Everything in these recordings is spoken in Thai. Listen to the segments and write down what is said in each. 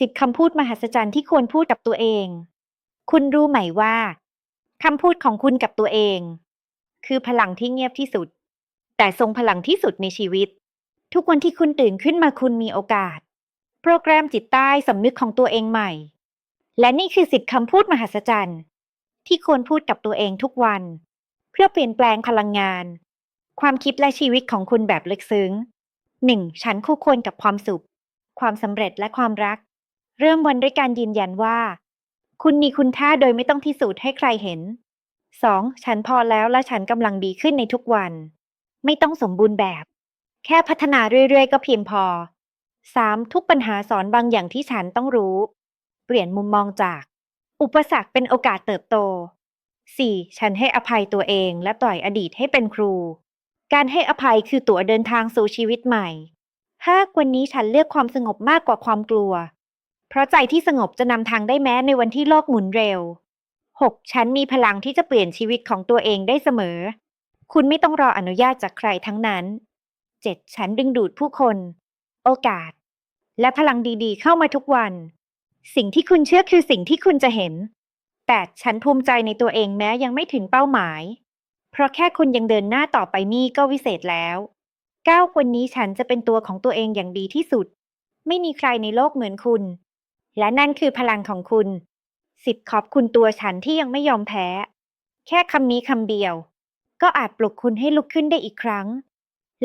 สิบคำพูดมหัศจรรย์ที่ควรพูดกับตัวเอง คุณรู้ไหมว่าคำพูดของคุณกับตัวเอง คือพลังที่เงียบที่สุด แต่ทรงพลังที่สุดในชีวิต ทุกวันที่คุณตื่นขึ้นมาคุณมีโอกาส โปรแกรมจิตใต้สำนึกของตัวเองใหม่ และนี่คือสิบคำพูดมหัศจรรย์ ที่ควรพูดกับตัวเองทุกวัน เพื่อเปลี่ยนแปลงพลังงาน ความคิดและชีวิตของคุณแบบลึกซึ้ง 1. ฉันคู่ควรกับความสุข ความสำเร็จและความรัก เริ่มวันด้วยการยืนยันว่า คุณมีคุณค่าโดยไม่ต้องพิสูจน์ให้ใครเห็น 2. ฉันพอแล้วและฉันกำลังดีขึ้นในทุกวัน ไม่ต้องสมบูรณ์แบบ แค่พัฒนาเรื่อยๆ ก็เพียงพอ 3. ทุกปัญหาสอนบางอย่างที่ฉันต้องรู้ เปลี่ยนมุมมองจาก อุปสรรคเป็นโอกาสเติบโต 4. ฉันให้อภัยตัวเองและปล่อยอดีตให้เป็นครู การให้อภัยคือตั๋วเดินทางสู่ชีวิตใหม่ 5. วันนี้ฉันเลือกความสงบมากกว่าความกลัว เพราะใจที่สงบจะนำทางได้แม้ในวันที่โลกหมุนเร็ว 6. ฉันมีพลังที่จะเปลี่ยนชีวิตของตัวเองได้เสมอ คุณไม่ต้องรออนุญาตจากใครทั้งนั้น 7. ฉันดึงดูดผู้คน โอกาส และพลังดีๆ เข้ามาทุกวัน สิ่งที่คุณเชื่อคือสิ่งที่คุณจะเห็น 8. ฉันภูมิใจในตัวเองแม้ยังไม่ถึงเป้าหมาย เพราะแค่คุณยังเดินหน้าต่อไปนี่ก็วิเศษแล้ว 9. วันนี้ฉันจะเป็นตัวของตัวเองอย่างดีที่สุด ไม่มีใครในโลกเหมือนคุณ และนั่นคือพลังของคุณ 10. ขอบคุณตัวฉันที่ยังไม่ยอมแพ้ แค่คำนี้คำเดียว ก็อาจปลุกคุณให้ลุกขึ้นได้อีกครั้ง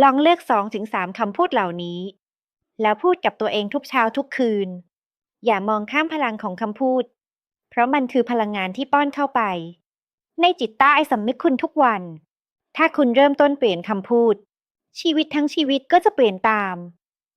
ลองเลือก2-3ถึงสามคำพูดเหล่านี้ แล้วพูดกับตัวเองทุกเช้าทุกคืน อย่ามองข้ามพลังของคำพูด เพราะมันคือพลังงานที่ป้อนเข้าไป ในจิตใต้สำนึกคุณทุกวัน ถ้าคุณเริ่มต้นเปลี่ยนคำพูด ชีวิตทั้งชีวิตก็จะเปลี่ยนตาม